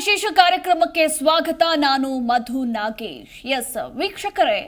ವಿಶೇಷ ಕಾರ್ಯಕ್ರಮಕ್ಕೆ ಸ್ವಾಗತ. ನಾನು ಮಧು ನಾಗೇಶ್. ಎಸ್ ವೀಕ್ಷಕರೇ,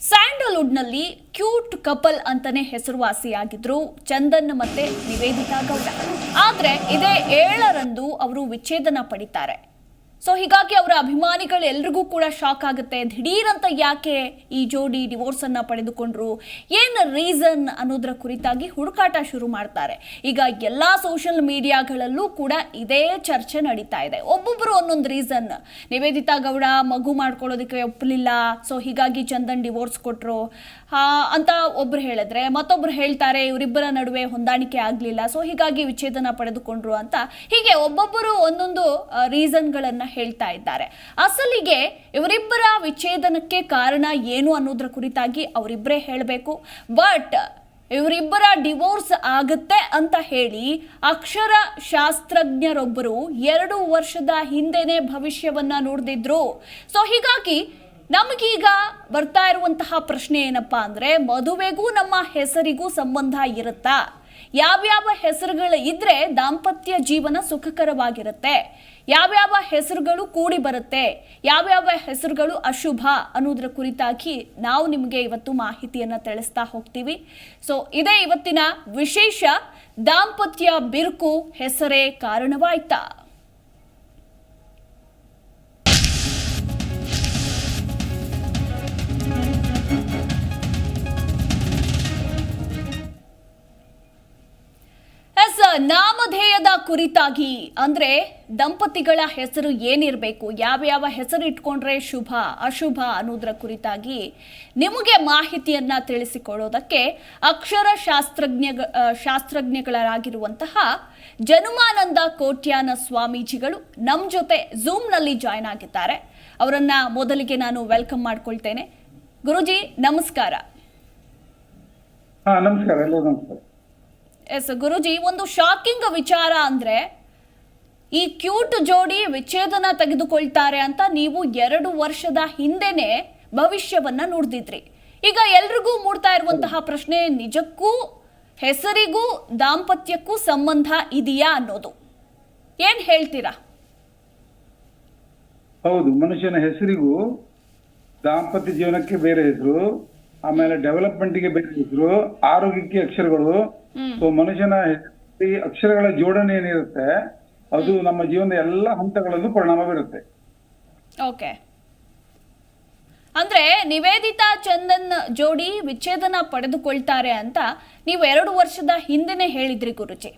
ಸ್ಯಾಂಡಲ್ವುಡ್ನಲ್ಲಿ ಕ್ಯೂಟ್ ಕಪಲ್ ಅಂತಾನೆ ಹೆಸರುವಾಸಿಯಾಗಿದ್ರು ಚಂದನ್ ಮತ್ತೆ ನಿವೇದಿತಾ ಗೌಡ. ಆದ್ರೆ ಇದೇ ಏಳರಂದು ಅವರು ವಿಚ್ಛೇದನ ಪಡಿತಾರೆ. ಸೊ ಹೀಗಾಗಿ ಅವರ ಅಭಿಮಾನಿಗಳು ಎಲ್ರಿಗೂ ಕೂಡ ಶಾಕ್ ಆಗುತ್ತೆ. ದಿಢೀರಂತ ಯಾಕೆ ಈ ಜೋಡಿ ಡಿವೋರ್ಸ್ ಅನ್ನ ಪಡೆದುಕೊಂಡ್ರು? ಏನು ರೀಸನ್ ಅನ್ನೋದ್ರ ಕುರಿತಾಗಿ ಹುಡುಕಾಟ ಶುರು ಮಾಡ್ತಾರೆ. ಈಗ ಎಲ್ಲಾ ಸೋಷಿಯಲ್ ಮೀಡಿಯಾಗಳಲ್ಲೂ ಕೂಡ ಇದೇ ಚರ್ಚೆ ನಡೀತಾ ಇದೆ. ಒಬ್ಬೊಬ್ಬರು ಒಂದೊಂದು ರೀಸನ್ ನಿವೇದಿತಾ ಗೌಡ ಮಗು ಮಾಡ್ಕೊಳ್ಳೋದಕ್ಕೆ ಒಪ್ಪಲಿಲ್ಲ ಸೊ ಹೀಗಾಗಿ ಚಂದನ್ ಡಿವೋರ್ಸ್ ಕೊಟ್ರು. ಆ, ಅಂತ ಒಬ್ರು ಹೇಳಿದ್ರೆ ಮತ್ತೊಬ್ರು ಹೇಳ್ತಾರೆ ಇವರಿಬ್ಬರ ನಡುವೆ ಹೊಂದಾಣಿಕೆ ಆಗಲಿಲ್ಲ. ಸೊ ಹೀಗಾಗಿ ವಿಚ್ಛೇದನ ಪಡೆದುಕೊಂಡ್ರು ಅಂತ. ಹೀಗೆ ಒಬ್ಬೊಬ್ಬರು ಒಂದೊಂದು ರೀಸನ್ಗಳನ್ನ ಹೇಳ್ತಾ ಇದ್ದಾರೆ. ಅಸಲಿಗೆ ಇವರಿಬ್ಬರ ವಿಚ್ಛೇದನಕ್ಕೆ ಕಾರಣ ಏನು ಅನ್ನೋದ್ರ ಕುರಿತಾಗಿ ಅವರಿಬ್ಬರೇ ಹೇಳಬೇಕು. ಬಟ್ ಇವರಿಬ್ಬರ ಡಿವೋರ್ಸ್ ಆಗುತ್ತೆ ಅಂತ ಹೇಳಿ ಅಕ್ಷರ ಶಾಸ್ತ್ರಜ್ಞರೊಬ್ಬರು ಎರಡು ವರ್ಷದ ಹಿಂದೆನೆ ಭವಿಷ್ಯವನ್ನ ನೋಡ್ದಿದ್ರು. ಸೊ ಹೀಗಾಗಿ ನಮಗೀಗ ಬರ್ತಾ ಇರುವಂತಹ ಪ್ರಶ್ನೆ ಏನಪ್ಪಾ ಅಂದ್ರೆ ಮದುವೆಗೂ ನಮ್ಮ ಹೆಸರಿಗೂ ಸಂಬಂಧ ಇರುತ್ತಾ? ಯಾವ್ಯಾವ ಹೆಸರುಗಳು ಇದ್ರೆ ದಾಂಪತ್ಯ ಜೀವನ ಸುಖಕರವಾಗಿರುತ್ತೆ? ಯಾವ್ಯಾವ ಹೆಸರುಗಳು ಕೂಡಿ ಬರುತ್ತೆ? ಯಾವ್ಯಾವ ಹೆಸರುಗಳು ಅಶುಭ ಅನ್ನೋದ್ರ ಕುರಿತಾಗಿ ನಾವು ನಿಮಗೆ ಇವತ್ತು ಮಾಹಿತಿಯನ್ನ ತಿಳಿಸ್ತಾ ಹೋಗ್ತೀವಿ. ಸೊ ಇದೇ ಇವತ್ತಿನ ವಿಶೇಷ ದಾಂಪತ್ಯ ಬಿರುಕು ಹೆಸರೇ ಕಾರಣವಾಯ್ತಾ? ಎಸ್ ನಾಮಧೇಯದ ಕುರಿತಾಗಿ, ಅಂದ್ರೆ ದಂಪತಿಗಳ ಹೆಸರು ಏನಿರಬೇಕು, ಯಾವ ಹೆಸರು ಇಟ್ಕೊಂಡ್ರೆ ಶುಭ, ಅಶುಭ ಅನ್ನೋದ್ರ ಕುರಿತಾಗಿ ನಿಮಗೆ ಮಾಹಿತಿಯನ್ನ ತಿಳಿಸಿಕೊಡೋದಕ್ಕೆ ಅಕ್ಷರ ಶಾಸ್ತ್ರಜ್ಞ ಶಾಸ್ತ್ರಜ್ಞಗಳಾಗಿರುವಂತಹ ಜನುಮಾನಂದ ಕೋಟ್ಯಾನ ಸ್ವಾಮೀಜಿಗಳು ನಮ್ಮ ಜೊತೆ ಝೂಮ್ನಲ್ಲಿ ಜಾಯ್ನ್ ಆಗಿದ್ದಾರೆ. ಅವರನ್ನ ಮೊದಲಿಗೆ ನಾನು ವೆಲ್ಕಮ್ ಮಾಡ್ಕೊಳ್ತೇನೆ. ಗುರುಜಿ, ನಮಸ್ಕಾರ. ನಮಸ್ಕಾರ ನಮಸ್ಕಾರ. ಎಸ್, ಗುರುಜಿ, ಒಂದು ಶಾಕಿಂಗ್ ವಿಚಾರ ಅಂದ್ರೆ ಈ ಕ್ಯೂಟ್ ಜೋಡಿ ವಿಚ್ಛೇದನ ತೆಗೆದುಕೊಳ್ತಾರೆ ಅಂತ ನೀವು ಎರಡು ವರ್ಷದ ಹಿಂದೆನೆ ಭವಿಷ್ಯವನ್ನ ನುಡಿದಿದ್ರಿ. ಈಗ ಎಲ್ರಿಗೂ ಮೂಡ್ತಾ ಇರುವಂತಹ ಪ್ರಶ್ನೆ, ನಿಜಕ್ಕೂ ಹೆಸರಿಗೂ ದಾಂಪತ್ಯಕ್ಕೂ ಸಂಬಂಧ ಇದೆಯಾ ಅನ್ನೋದು. ಏನ್ ಹೇಳ್ತೀರಾ? ಹೌದು, ಮನುಷ್ಯನ ಹೆಸರಿಗೂ ದಾಂಪತ್ಯ ಜೀವನಕ್ಕೆ ಬೇರೆ ಹೆಸರು, ಆಮೇಲೆ ಡೆವಲಪ್ಮೆಂಟ್ಗೆ ಬೇರೆ ಹೆಸರು, ಆರೋಗ್ಯಕ್ಕೆ ಅಕ್ಷರಗಳು ಸೊ ಮನುಷ್ಯನ ಈ ಅಕ್ಷರಗಳ ಜೋಡಣೆ ಏನಿರುತ್ತೆ ಅದು ನಮ್ಮ ಜೀವನದ ಎಲ್ಲ ಹಂತಗಳಲ್ಲೂ ಪರಿಣಾಮ ಬೀರುತ್ತೆ. ಓಕೆ ಅಂದ್ರೆ ನಿವೇದಿತಾ ಚಂದನ್ ಜೋಡಿ ವಿಚ್ಛೇದನ ಪಡೆದುಕೊಳ್ತಾರೆ ಅಂತ ನೀವು ಎರಡು ವರ್ಷದ ಹಿಂದೆನೆ ಹೇಳಿದ್ರಿ ಗುರುಜಿ.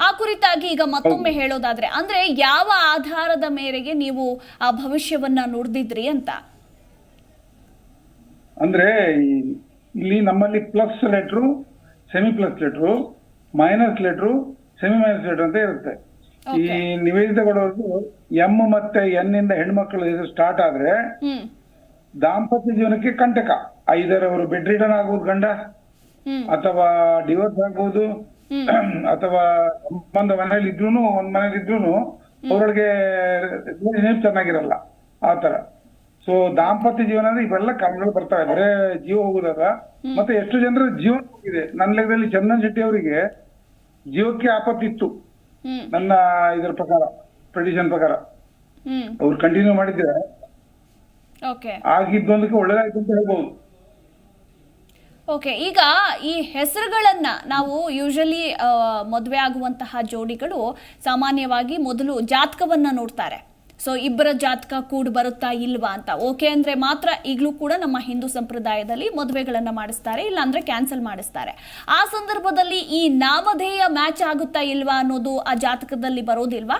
ಆ ಕುರಿತಾಗಿ ಈಗ ಮತ್ತೊಮ್ಮೆ ಹೇಳೋದಾದ್ರೆ ಅಂದ್ರೆ ಯಾವ ಆಧಾರದ ಮೇರೆಗೆ ನೀವು ಆ ಭವಿಷ್ಯವನ್ನ ನುಡಿದಿದ್ರಿ ಅಂತ? ಅಂದ್ರೆ ಇಲ್ಲಿ ನಮ್ಮಲ್ಲಿ plus letter semi plus letter minus letter semi minus letter ಅಂತ ಇರುತ್ತೆ. ಈ. ನಿವೇದಿತ ಕೊಡೋದು ಎಂ ಮತ್ತೆ ಎನ್ ಇಂದ ಹೆಣ್ಮಕ್ಳು ಹೆಸರು ಸ್ಟಾರ್ಟ್ ಆದ್ರೆ ದಾಂಪತ್ಯ ಜೀವನಕ್ಕೆ ಕಂಟಕ. ಐದರವರು ಬೆಡ್ ರಿಟರ್ನ್ ಆಗ್ಬೋದು ಗಂಡ. ಅಥವಾ ಡಿವೋರ್ಸ್ ಆಗ್ಬೋದು. ಅಥವಾ ಸಂಬಂಧ ಮನೇಲಿ ಇದ್ರು ಒಂದ್ ಮನೇಲಿ ಇದ್ರು ಅವರೊಳಗೆ ಚೆನ್ನಾಗಿರಲ್ಲ. ಆತರ ತರ ಸೊ ದಾಂಪತ್ಯ ಜೀವನ ಅಂದ್ರೆ ಇವೆಲ್ಲ ಕಾರಣಗಳು ಬರ್ತವೆ. ಬರೇ ಜೀವ ಹೋಗುದಾಗ ಮತ್ತೆ ಎಷ್ಟು ಜನರ ಜೀವ ಹೋಗಿದೆ? ನನ್ನ ಲೆಕ್ಕದಲ್ಲಿ ಚಂದನ್ ಶೆಟ್ಟಿ ಅವರಿಗೆ ಜೀವಕ್ಕೆ ಆಪತ್ತಿತ್ತು. ನನ್ನ ಇದರ ಪ್ರಕಾರ ಟ್ರೆಡಿಷನ್ ಪ್ರಕಾರ. ಅವ್ರು ಕಂಟಿನ್ಯೂ ಮಾಡಿದ್ರೆ ಆಗಿದ್ದೊಂದಕ್ಕೆ ಒಳ್ಳೇದಾಯ್ತು ಅಂತ ಹೇಳ್ಬಹುದು ಓಕೆ ಈಗ ಈ ಹೆಸರುಗಳನ್ನ ನಾವು ಯೂಶಲಿ ಮದುವೆ ಆಗುವಂತಹ ಜೋಡಿಗಳು ಸಾಮಾನ್ಯವಾಗಿ ಮೊದಲು ಜಾತಕವನ್ನ ನೋಡ್ತಾರೆ. ಸೊ ಇಬ್ಬರ ಜಾತಕ ಕೂಡ್ ಬರುತ್ತಾ ಇಲ್ವಾ ಅಂತ. ಓಕೆ ಅಂದ್ರೆ ಮಾತ್ರ ಈಗಲೂ ಕೂಡ ನಮ್ಮ ಹಿಂದೂ ಸಂಪ್ರದಾಯದಲ್ಲಿ ಮದುವೆಗಳನ್ನ ಮಾಡಿಸ್ತಾರೆ ಇಲ್ಲ ಅಂದ್ರೆ ಕ್ಯಾನ್ಸಲ್ ಮಾಡಿಸ್ತಾರೆ. ಆ ಸಂದರ್ಭದಲ್ಲಿ ಈ ನಾಮಧೇಯ ಮ್ಯಾಚ್ ಆಗುತ್ತಾ ಇಲ್ವಾ ಅನ್ನೋದು ಆ ಜಾತಕದಲ್ಲಿ ಬರೋದಿಲ್ವಾ?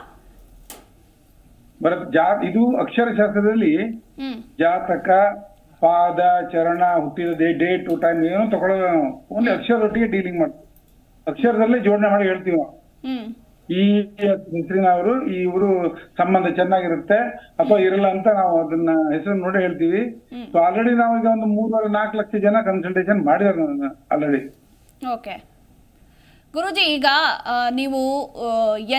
ಇದು ಅಕ್ಷರಶಾಸ್ತ್ರದಲ್ಲಿ ಜಾತಕ ಪಾದ ಚರಣ ಹುಟ್ಟಿದ ಡೇ ಡೇಟ್ ಟೈಮ್ ಏನೋ ತಗೊಳ್ಳೋದು ಒಂದು ಅಕ್ಷರದೊಟ್ಟಿಗೆ ಡೀಲಿಂಗ್ ಮಾಡ್ತೀವಿ. ಅಕ್ಷರದಲ್ಲೇ ಜೋಡಣೆ ಮಾಡಿ ಹೇಳ್ತೀವಿ ನಾವು. ಈ ಹೆಸರಿನವರು ಈ ಇವರು ಸಂಬಂಧ ಚೆನ್ನಾಗಿರುತ್ತೆ ಅಥವಾ ಇರಲ್ಲ ಅಂತ ನಾವು ಅದನ್ನ ಹೆಸರು ನೋಡಿ ಹೇಳ್ತೀವಿ. ಸೊ ಆಲ್ರೆಡಿ ನಾವು ಈಗ ಒಂದು ಮೂರುವರೆ ನಾಲ್ಕು ಲಕ್ಷ ಜನ ಕನ್ಸಲ್ಟೇಷನ್ ಮಾಡಿದಾರೆ ಆಲ್ರೆಡಿ ಓಕೆ ಗುರುಜಿ ಈಗ ನೀವು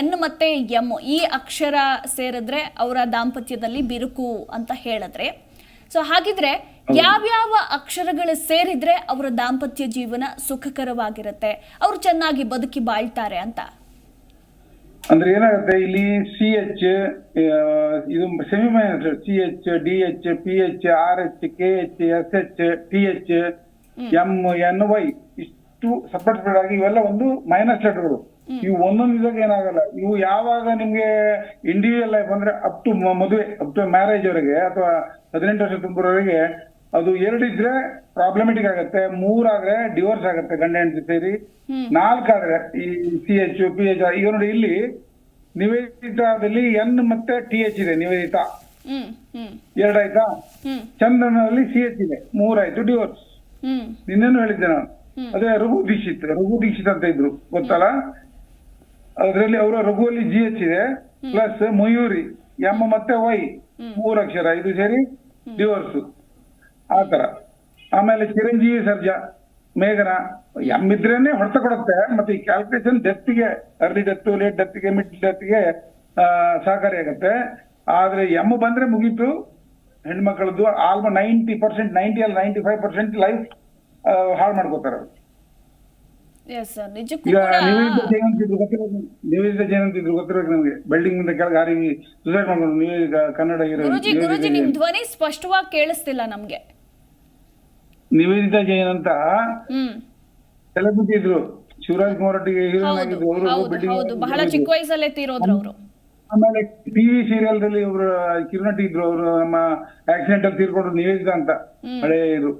ಎನ್ ಮತ್ತೆ ಎಂ ಈ ಅಕ್ಷರ ಸೇರಿದ್ರೆ ಅವರ ದಾಂಪತ್ಯದಲ್ಲಿ ಬಿರುಕು ಅಂತ ಹೇಳಿದ್ರೆ ಸೊ ಹಾಗಿದ್ರೆ ಯಾವ್ಯಾವ ಅಕ್ಷರಗಳು ಸೇರಿದ್ರೆ ಅವರ ದಾಂಪತ್ಯ ಜೀವನ ಸುಖಕರವಾಗಿರುತ್ತೆ? ಅವರು ಚೆನ್ನಾಗಿ ಬದುಕಿ ಬಾಳ್ತಾರೆ ಅಂತ. ಅಂದ್ರೆ ಏನಾಗುತ್ತೆ ಇಲ್ಲಿ ಸಿ ಎಚ್ ಇದು semi minus C H D H P H R H K H S H T H M N Y ಇಷ್ಟು ಸಪರೇಟ್ ಸಪರೇಟ್ ಆಗಿ ಇವೆಲ್ಲ ಒಂದು ಮೈನಸ್ ಲೆಟರ್ಗಳು ಇವು ಒಂದೊಂದು ಇದಾಗ ಏನಾಗಲ್ಲ. ಇವು ಯಾವಾಗ ನಿಮ್ಗೆ ಇಂಡಿವಿಜುವಲ್ ಲೈಫ್ ಅಂದ್ರೆ ಅಪ್ ಟು ಮದುವೆ ಅಪ್ ಟು ಮ್ಯಾರೇಜ್ ವರೆಗೆ ಅಥವಾ ಹದಿನೆಂಟು ವರ್ಷ ತುಂಬುವವರೆಗೆ ಅದು ಎರಡಿದ್ರೆ ಪ್ರಾಬ್ಲಮೆಟಿಕ್ ಆಗುತ್ತೆ ಮೂರಾದ್ರೆ ಡಿವೋರ್ಸ್ ಆಗುತ್ತೆ ಗಂಡ ಹೆಂಡತಿ ಸೇರಿ. ನಾಲ್ಕಾದ್ರೆ ಈ ಸಿ ಎಚ್ ಪಿ ಎಚ್ ಈಗ ನೋಡಿ ಇಲ್ಲಿ ನಿವೇದಿತಾದಲ್ಲಿ ಎನ್ ಮತ್ತೆ ಟಿ ಎಚ್ ಇದೆ ನಿವೇದಿತಾ. ಎರಡಾಯ್ತಾ ಚಂದನಲ್ಲಿ ಸಿ ಎಚ್ ಇದೆ ಮೂರಾಯ್ತು ಡಿವೋರ್ಸ್ ನಿನ್ನೇನು ಹೇಳಿದ್ದೆ ನಾನು. ಅದೇ ರಘು ದೀಕ್ಷಿತ್ ರಘು ದೀಕ್ಷಿತ್ ಅಂತ ಇದ್ರು ಗೊತ್ತಲ್ಲ? ಅದರಲ್ಲಿ ಅವರ ರಘುವಲ್ಲಿ ಜಿ ಎಚ್ ಇದೆ ಪ್ಲಸ್ ಮಯೂರಿ ಎಂ ಮತ್ತೆ ವೈ ಮೂರು ಅಕ್ಷರ ಇದು ಸೇರಿ ಡಿವೋರ್ಸ್ ಆ ತರ ಆಮೇಲೆ ಚಿರಂಜೀವಿ ಸರ್ಜಾ ಮೇಘನ ಎಂ ಇದ್ರೇನೆ ಹೊಡೆತ ಕೊಡುತ್ತೆ ಮತ್ತೆ ಈ ಕ್ಯಾಲ್ಕುಲೇಷನ್ ಡೆತ್ಗೆ ಅರ್ಲಿ ಡೆತ್ ಲೇಟ್ ಡೆತ್ಗೆ ಮಿಡ್ ಡೆತ್ಗೆ ಆಗುತ್ತೆ. ಆದ್ರೆ ಎಂ ಬಂದ್ರೆ ಮುಗೀತು. ಹೆಣ್ಮಕ್ಳದ್ದು ಆಲ್ಮೋ ನೈಂಟಿ ಪರ್ಸೆಂಟ್ ನೈಂಟಿ ಅಲ್ಲಿ ನೈಂಟಿ ಫೈವ್ ಪರ್ಸೆಂಟ್ ಲೈಫ್ ಹಾಳು ಮಾಡ್ಕೋತಾರೆ ನಿವೇದಿತ ಜೈನ್ ಅಂತಿದ್ರು ಗೊತ್ತಿರೋದು ನಮಗೆ. ಬಿಲ್ಡಿಂಗ್ ಕೆಳಗೆ ಹಾರಿ ಸುಸೈಡ್ ಮಾಡ್ಕೊಂಡು ನೀವು ಕನ್ನಡ ಧ್ವನಿ ಸ್ಪಷ್ಟವಾಗಿ ಕೇಳಿಸ್ತಿಲ್ಲ ನಮ್ಗೆ. ನಿವೇದಿತ ಜೈನ್ ಅಂತ ಸೆಲೆಬ್ರಿಟಿ ಇದ್ರು. ಶಿವರಾಜ್ ಕುಮಾರ್ ಒಟ್ಟಿಗೆ ಹೀರೋಯಿನ್ ಆಗಿದ್ರು ಅವರು ಹೌದು ಬಹಳ ಚಿಕ್ಕ ವಯಸ್ಸಲ್ಲೇ ತೀರೋದ್ರು ಅವರು. ಆಮೇಲೆ ಟಿವಿ ಸೀರಿಯಲ್ ದಲ್ಲಿ ಇವರು ಕಿರುನಟಿ ಇದ್ರು. ಅವರು ನಮ್ಮ ಆಕ್ಸಿಡೆಂಟ್ ಅಲ್ಲಿ ತೀರ್ಕೊಂಡ್ರು ನಿವೇದಿತ ಅಂತ. ಹಳೆ ಇದು.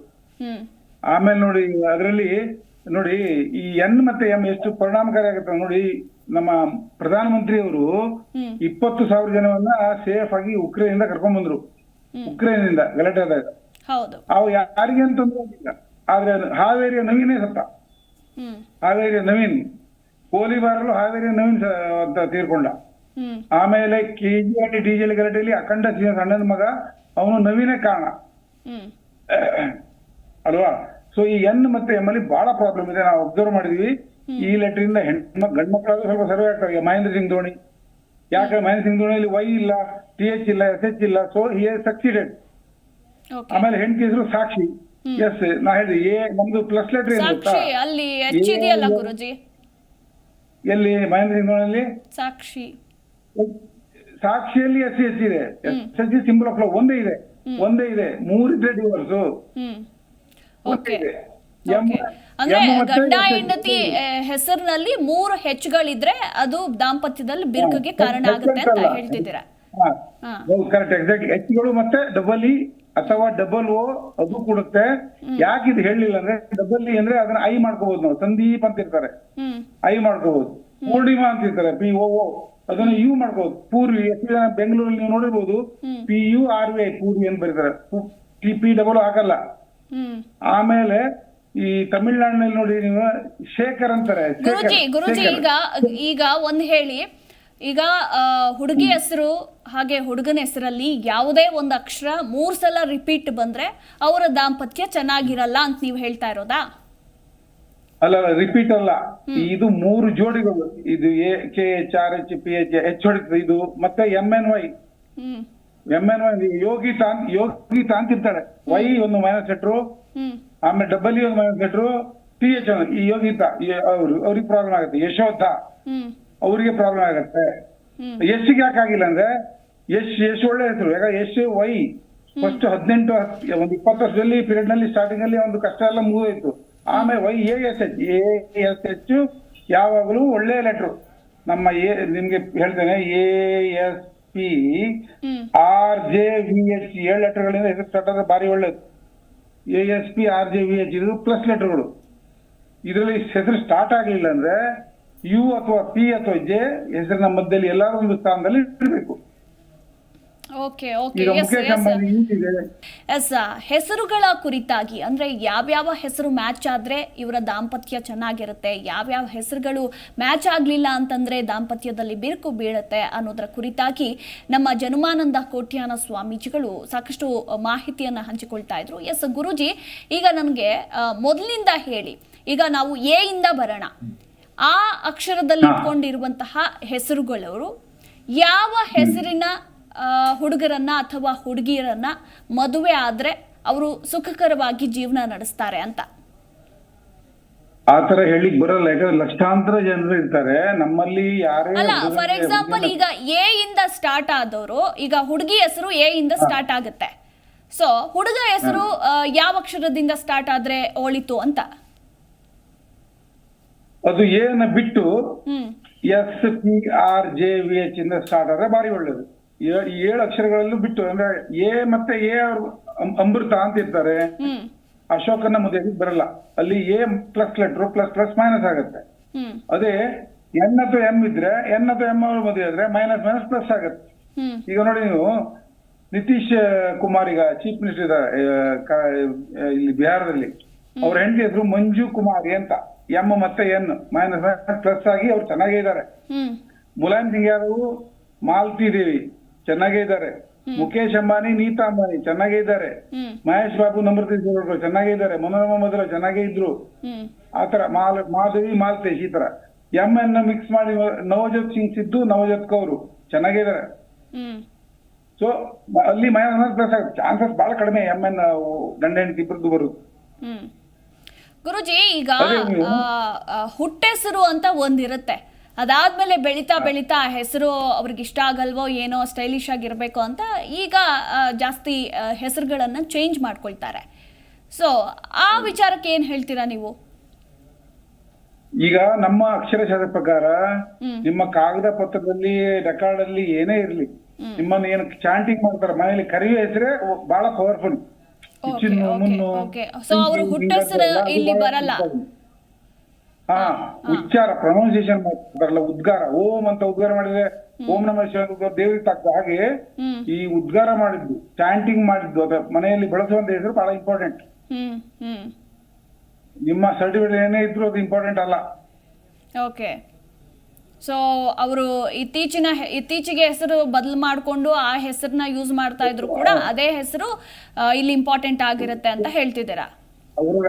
ಆಮೇಲೆ ನೋಡಿ ಅದರಲ್ಲಿ ನೋಡಿ ಈ ಎನ್ ಮತ್ತೆ ಎಂ ಎಷ್ಟು ಪರಿಣಾಮಕಾರಿ ಆಗುತ್ತೆ ನೋಡಿ ನಮ್ಮ ಪ್ರಧಾನಮಂತ್ರಿ ಅವರು ಹ್ಮ್. ಇಪ್ಪತ್ತು ಸಾವಿರ ಜನವನ್ನ ಸೇಫ್ ಆಗಿ ಉಕ್ರೇನ್ ಇಂದ ಕರ್ಕೊಂಡ್ ಬಂದ್ರು. ಉಕ್ರೇನ್ ಇಂದ ಗಲಾಟೆ ಆದಾಗ. ಹೌದು. ಅವು ಯಾರಿಗೆ ತೊಂದರೆ ಆಗಿಲ್ಲ ಆದ್ರೆ ಹಾವೇರಿಯ ನವೀನೇ ಸತ್ತ. ಹಾವೇರಿಯ ನವೀನ್. ಗೋಲಿಬಾರಲು ಹಾವೇರಿಯ ನವೀನ್ ಅಂತ ತೀರ್ಕೊಂಡ. ಆಮೇಲೆ ಕೆ ಜಿ ಡಿಜೆಲ್ ಗಲಾಟೆಯಲ್ಲಿ ಅಖಂಡ ಸಿಎಸ್ ಸಣ್ಣನ ಮಗ ಅವನು ನವೀನೇ ಕಾರಣ. ಅಲ್ವಾ? ಸೊ ಈ ಎನ್ ಮತ್ತೆ ಎಂ ಅಲ್ಲಿ ಬಹಳ ಪ್ರಾಬ್ಲಮ್ ಇದೆ. ನಾವು ಅಬ್ಸರ್ವ್ ಮಾಡಿದ್ವಿ. ಈ ಲೆಟರ್ ಇಂದ ಹೆಣ್ಮ ಗಂಡ್ ಮಕ್ಕಳಾದ್ರೂ ಸ್ವಲ್ಪ ಸರ್ವೆ ಆಗ್ತವೆ. ಈಗ ಮಹೇಂದ್ರ ಸಿಂಗ್ ಧೋನಿ. ಯಾಕೆ ಮಹೇಂದ್ರ ಸಿಂಗ್ ಧೋನಿಯಲ್ಲಿ ವೈ ಇಲ್ಲ ಟಿ ಎಚ್ ಇಲ್ಲ ಎಸ್ ಎಚ್ ಇಲ್ಲ. ಸೊ ಹಿ ಸಕ್ಸಿಡೆಡ್ ಆಮೇಲೆ ಹೆಂಡತಿ ಹೆಸರು ಸಾಕ್ಷಿ. ಎಸ್ ನಾ ಹೇಳಿದೆ ಎ ನಮ್ದು ಪ್ಲಸ್ ಲೆಟರ್ ಏನು ಗೊತ್ತಾ? ಸಾಕ್ಷಿ ಅಲ್ಲಿ ಎಚ್ ಇದೆಯಲ್ಲ ಗುರುಜಿ? ಎಲ್ಲಿ ಮಹೇಂದ್ರ ಸಿಂಗ್ ಸಾಕ್ಷಿ. ಸಾಕ್ಷಿಯಲ್ಲಿ ಎಸ್ ಎಚ್ ಇದೆ. S H symbol of love ಒಂದೇ ಇದೆ. ಒಂದೇ ಇದೆ. ಮೂರಿದ್ರೆ ಡಿವೋರ್ಸ್ ಹ್ಮ್. ಓಕೆ ಅಂದ್ರೆ ಗಂಡ. ಹೆಂಡತಿ ಹೆಸರಿನಲ್ಲಿ ಮೂರು ಹೆಚ್ಚುಗಳಿದ್ರೆ ಅದು ದಾಂಪತ್ಯದಲ್ಲಿ ಬಿರುಕಿಗೆ ಕಾರಣ ಆಗುತ್ತೆ ಅಂತ ಹೇಳ್ತಿದ್ದೀರಾ? ಕರೆಕ್ಟ್ ಎಕ್ಸಾಕ್ಟ್ ಹೆಚ್ಚುಗಳು ಮತ್ತೆ ಡಬಲ್ ಇ ಅಥವಾ ಡಬಲ್ ಓ ಅದು ಕೊಡುತ್ತೆ. ಯಾಕೆ ಇದು ಹೇಳಲಿಲ್ಲ ಅಂದ್ರೆ ಡಬಲ್ ಇ ಅಂದ್ರೆ ಅದನ್ನ ಐ ಮಾಡ್ಕೋಬಹುದು ನಾವು. ಸಂದೀಪ್ ಅಂತ ಇರ್ತಾರೆ. ಐ ಮಾಡ್ಕೋಬಹುದು ಪೂರ್ಣಿಮಾ ಅಂತ ಇರ್ತಾರೆ. ಪಿ ಓ ಓ ಅದನ್ನ ಯು ಮಾಡ್ಕೋಬಹುದು ಪೂರ್ವಿ ಎಷ್ಟು ಜನ ಬೆಂಗಳೂರಲ್ಲಿ ನೀವು ನೋಡಿರ್ಬೋದು. P U R V I Purvi ಅಂತ ಬರೀತಾರೆ. ಪಿ ಡಬಲ್ ಹಾಕಲ್ಲ. ಆಮೇಲೆ ಈ ತಮಿಳ್ನಾಡಿನಲ್ಲಿ ನೋಡಿ ನೀವು ಶೇಖರ್ ಅಂತಾರೆ. ಗುರುಜಿ ಈಗ ಈಗ ಒಂದ್ ಹೇಳಿ. ಈಗ ಹುಡುಗಿ ಹೆಸರು ಹಾಗೆ ಹುಡುಗನ ಹೆಸರಲ್ಲಿ ಯಾವುದೇ ಒಂದು ಅಕ್ಷರ ಮೂರ್ ಸಲ ರಿಪೀಟ್ ಬಂದ್ರೆ ಅವರ ದಾಂಪತ್ಯ ಚೆನ್ನಾಗಿರಲ್ಲ ಅಂತ ನೀವು ಹೇಳ್ತಾ ಇರೋದಾ? ಅಲ್ಲ ರಿಪೀಟ್ ಅಲ್ಲ. ಇದು ಮೂರು ಜೋಡಿಗಳು. ಇದು A K H R H P H H ಹೊಡಿತದೆ. ಇದು ಮತ್ತೆ M N Y. M N Y Yogi ತಾನ್ ಯೋಗಿ ಅಂತ ಇರ್ತಾಳೆ. ವೈ ಒಂದು ಮೈನಸ್ ಲೆಟ್ರು ಆಮೇಲೆ ಡಬಲ್ ಇ ಒಂದು ಮೈನಸ್ ಲೆಟ್ರು ಟಿ ಎಚ್ ಈ ಯೋಗಿತಾ ಅವ್ರು ಅವ್ರಿಗೆ ಪ್ರಾಬ್ಲಮ್ ಆಗುತ್ತೆ. ಯಶೋಧ. ಅವರಿಗೆ ಪ್ರಾಬ್ಲಮ್ ಆಗತ್ತೆ. ಎಸ್ಗೆ ಯಾಕೆ ಆಗಿಲ್ಲ ಅಂದ್ರೆ ಎಸ್ ಎಸ್ ಒಳ್ಳೆ ಹೆಸರು. ಯಾಕ ಎಸ್ ವೈ ಫಸ್ಟ್ ಹದಿನೆಂಟು ಒಂದು ಇಪ್ಪತ್ತು ವರ್ಷದಲ್ಲಿ ಪೀರಿಯಡ್ನಲ್ಲಿ ಸ್ಟಾರ್ಟಿಂಗ್ ಅಲ್ಲಿ ಒಂದು ಕಷ್ಟ ಎಲ್ಲ ಮುಗಿದೋಯ್ತು ಆಮೇಲೆ Y A S H A S H ಯಾವಾಗಲೂ ಒಳ್ಳೆ ಲೆಟರ್ ನಮ್ಮ ಎ ನಿಮ್ಗೆ ಹೇಳ್ತೇನೆ A S P R J V H ಏಳು ಲೆಟರ್ಗಳಿಂದ ಹೆಸರು ಸ್ಟಾರ್ಟ್ ಆದ್ರೆ ಭಾರಿ ಒಳ್ಳೇದು. A S P R J V H ಇದು ಪ್ಲಸ್ ಲೆಟರ್ಗಳು ಇದರಲ್ಲಿ ಹೆಸರು ಸ್ಟಾರ್ಟ್ ಆಗ್ಲಿಲ್ಲ ಅಂದ್ರೆ ಯು ಅಥವಾ ಪಿ ಅಥವಾ ಜೆ ಹೆಸರಿನ ಮಧ್ಯದಲ್ಲಿ ಎಲ್ಲಾರು ಒಂದು ಸ್ಥಾನದಲ್ಲಿ ಇರಬೇಕು. Okay okay. ಎಸ್ ಹೆಸರುಗಳ ಕುರಿತಾಗಿ ಅಂದ್ರೆ ಯಾವ್ಯಾವ ಹೆಸರು ಮ್ಯಾಚ್ ಆದ್ರೆ ಇವರ ದಾಂಪತ್ಯ ಚೆನ್ನಾಗಿರುತ್ತೆ ಯಾವ್ಯಾವ ಹೆಸರುಗಳು ಮ್ಯಾಚ್ ಆಗ್ಲಿಲ್ಲ ಅಂತಂದ್ರೆ ದಾಂಪತ್ಯದಲ್ಲಿ ಬಿರುಕು ಬೀಳುತ್ತೆ ಅನ್ನೋದರ ಕುರಿತಾಗಿ ನಮ್ಮ ಜನುಮಾನಂದ ಕೋಟ್ಯಾನ ಸ್ವಾಮೀಜಿಗಳು ಸಾಕಷ್ಟು ಮಾಹಿತಿಯನ್ನ ಹಂಚಿಕೊಳ್ತಾ ಇದ್ರು. ಎಸ್ ಗುರುಜಿ ಈಗ ನನಗೆ ಮೊದಲಿಂದ ಹೇಳಿ ಈಗ ನಾವು ಎ ಇಂದ ಬರೋಣ. ಆ ಅಕ್ಷರದಲ್ಲಿ ಇಟ್ಕೊಂಡಿರುವಂತಹ ಹೆಸರುಗಳವರು ಯಾವ ಹೆಸರಿನ ಹುಡುಗರನ್ನ ಅಥವಾ ಹುಡುಗಿಯರನ್ನ ಮದುವೆ ಆದ್ರೆ ಅವರು ಸುಖಕರವಾಗಿ ಜೀವನ ನಡೆಸ್ತಾರೆ ಅಂತ? ಆತರ ತರ ಹೇಳಿಕ್ ಬರಲ್ಲ. ಯಾಕಂದ್ರೆ ಲಕ್ಷಾಂತರ ಜನರು ಇರ್ತಾರೆ. ನಮ್ಮಲ್ಲಿ ಯಾರೇ ಅಲ್ಲ ಫಾರ್ ಎಕ್ಸಾಂಪಲ್ ಈಗ ಎ ಇಂದ ಸ್ಟಾರ್ಟ್ ಆದವರು ಈಗ ಹುಡುಗಿ ಹೆಸರು ಎ ಇಂದ ಸ್ಟಾರ್ಟ್ ಆಗುತ್ತೆ. ಸೊ ಹುಡುಗ ಹೆಸರು ಯಾವ ಅಕ್ಷರದಿಂದ ಸ್ಟಾರ್ಟ್ ಆದ್ರೆ ಓಳಿತು ಅಂತ? ಅದು ಏನ ಬಿಟ್ಟು S P R J V H ಇಂದ ಸ್ಟಾರ್ಟ್ ಆದ್ರೆ ಬಾರಿ ಒಳ್ಳೇದು. ಏಳು ಅಕ್ಷರಗಳಲ್ಲೂ ಬಿಟ್ಟು ಅಂದ್ರೆ ಎ ಮತ್ತೆ ಎ ಅವರು ಅಮ್- ಅಮೃತ ಅಂತ ಇರ್ತಾರೆ. ಅಶೋಕನ ಮುದ್ದೆ ಬರಲ್ಲ. ಅಲ್ಲಿ A plus letter plus plus minus ಆಗುತ್ತೆ. ಅದೇ ಎನ್ ಅಥವಾ ಎಂ ಇದ್ರೆ ಎನ್ ಅಥವಾ ಎಂ ಅವ್ರ ಮದುವೆ ಆದ್ರೆ ಮೈನಸ್ ಮೈನಸ್ ಪ್ಲಸ್ ಆಗುತ್ತೆ. ಈಗ ನೋಡಿ ನೀವು ನಿತೀಶ್ ಕುಮಾರ್ ಈಗ ಚೀಫ್ ಮಿನಿಸ್ಟರ್ ಇದ್ದಾರೆ ಇಲ್ಲಿ ಬಿಹಾರದಲ್ಲಿ. ಅವ್ರ ಹೆಂಡತಿ ಹೆಸರು ಮಂಜು ಕುಮಾರಿ ಅಂತ. ಎಂ ಮತ್ತೆ ಎನ್ ಮೈನಸ್ ಪ್ಲಸ್ ಆಗಿ ಅವ್ರು ಚೆನ್ನಾಗೇ ಇದ್ದಾರೆ ಮುಲಾಯಂ ಸಿಂಗ್ ಯಾದವ್ ಮಾಲತಿ ದೇವಿ ಚೆನ್ನಾಗೇ ಇದ್ದಾರೆ ಮುಖೇಶ್ ಅಂಬಾನಿ ನೀತಾ ಅಂಬಾನಿ ಚೆನ್ನಾಗೇ ಇದ್ದಾರೆ ಮಹೇಶ್ ಬಾಬು ನಮ್ರತಿ ದೇವರು ಚೆನ್ನಾಗೇ ಇದ್ದಾರೆ ಮನೋರಮ ಮೊದಲ ಚೆನ್ನಾಗೇ ಇದ್ರು. ಆತರ ಮಾಲ್ ಮಾಧವಿ ಮಾಲ್ತೇಶ್ ಈ ತರ ಎಂ ಎನ್ ಮಿಕ್ಸ್ ಮಾಡಿ ನವಜೋತ್ ಸಿಂಗ್ ಸಿದ್ದು ನವಜೋತ್ ಕೌರು ಚೆನ್ನಾಗಿದ್ದಾರೆ ಇದಾರೆ. ಸೊ ಅಲ್ಲಿ ಮೈನಸ್ ಪ್ಲಸ್ ಆಗುತ್ತೆ ಚಾನ್ಸಸ್ ಬಹಳ ಕಡಿಮೆ ಎಂ ಎನ್ ಗಂಡ ಹೆಂಡತಿ ಇಬ್ಬರದ್ದು ಬರುದು ಗುರುಜಿ ಈಗ ಹುಟ್ಟೆಸರು ಅಂತ ಒಂದಿರುತ್ತೆ. ಅದಾದ್ಮೇಲೆ ಬೆಳಿತಾ ಬೆಳಿತಾ ಹೆಸರು ಅವ್ರಿಗೆ ಇಷ್ಟ ಆಗಲ್ವೋ ಏನೋ ಸ್ಟೈಲಿಶ್ ಆಗಿರ್ಬೇಕು ಅಂತ ಈಗ ಜಾಸ್ತಿ ಹೆಸರುಗಳನ್ನ ಚೇಂಜ್ ಮಾಡ್ಕೊಳ್ತಾರೆ. ಸೊ ಆ ವಿಚಾರಕ್ಕೆ ಏನ್ ಹೇಳ್ತೀರಾ ನೀವು? ಈಗ ನಮ್ಮ ಅಕ್ಷರಶಾಸ್ತ್ರ ಪ್ರಕಾರ ನಿಮ್ಮ ಕಾಗದ ಪತ್ರದಲ್ಲಿ ರೆಕಾರ್ಡ್ ಅಲ್ಲಿ ಏನೇ ಇರ್ಲಿ ನಿಮ್ಮನ್ನ ಏನು ಚಾಂಟಿಂಗ್ ಮಾಡ್ತಾರೆ ಮನೆಯಲ್ಲಿ ಕರೆಯುವ ಹೆಸರೇ ಬಹಳ ಪವರ್ಫುಲ್ So ಅವ್ರ ಹುಟ್ಟೆಸರು ಇಲ್ಲಿ ಬರಲ್ಲ. ಹಾ ಉಚ್ಚಾರ ಪ್ರೊನೌನ್ಸಿಯೇಷನ್ ಬರಲ್ಲ ಉದ್ಗಾರ. ಓಂ ಅಂತ ಉದ್ಗಾರ ಮಾಡಿದ್ರೆ ಓಂ ನಮ ಶಿವ ದೇವರಿಗೆ ತಕ್ಕ ಹಾಗೆ ಈ ಉದ್ಗಾರ ಮಾಡಿದ್ದು ಚಾಂಟಿಂಗ್ ಮಾಡಿದ್ದು ಅದ ಮನೆಯಲ್ಲಿ ಬಳಸುವಂತ ಹೆಸರು ಬಹಳ ಇಂಪಾರ್ಟೆಂಟ್ ನಿಮ್ಮ ಸರ್ಟಿಫಿಕೇಟ್ ಏನೇ ಇದ್ರು ಅದು ಇಂಪಾರ್ಟೆಂಟ್ ಅಲ್ಲ. ಓಕೆ ಸೊ ಅವರು ಇತ್ತೀಚಿನ ಇತ್ತೀಚಿಗೆ ಹೆಸರು ಬದಲು ಮಾಡಿಕೊಂಡು ಆ ಹೆಸರನ್ನ ಯೂಸ್ ಮಾಡ್ತಾ ಇದ್ರು ಕೂಡ ಅದೇ ಹೆಸರು ಇಲ್ಲಿ ಇಂಪಾರ್ಟೆಂಟ್ ಆಗಿರುತ್ತೆ ಅಂತ ಹೇಳ್ತಿದ್ದೀರಾ? ಅವರ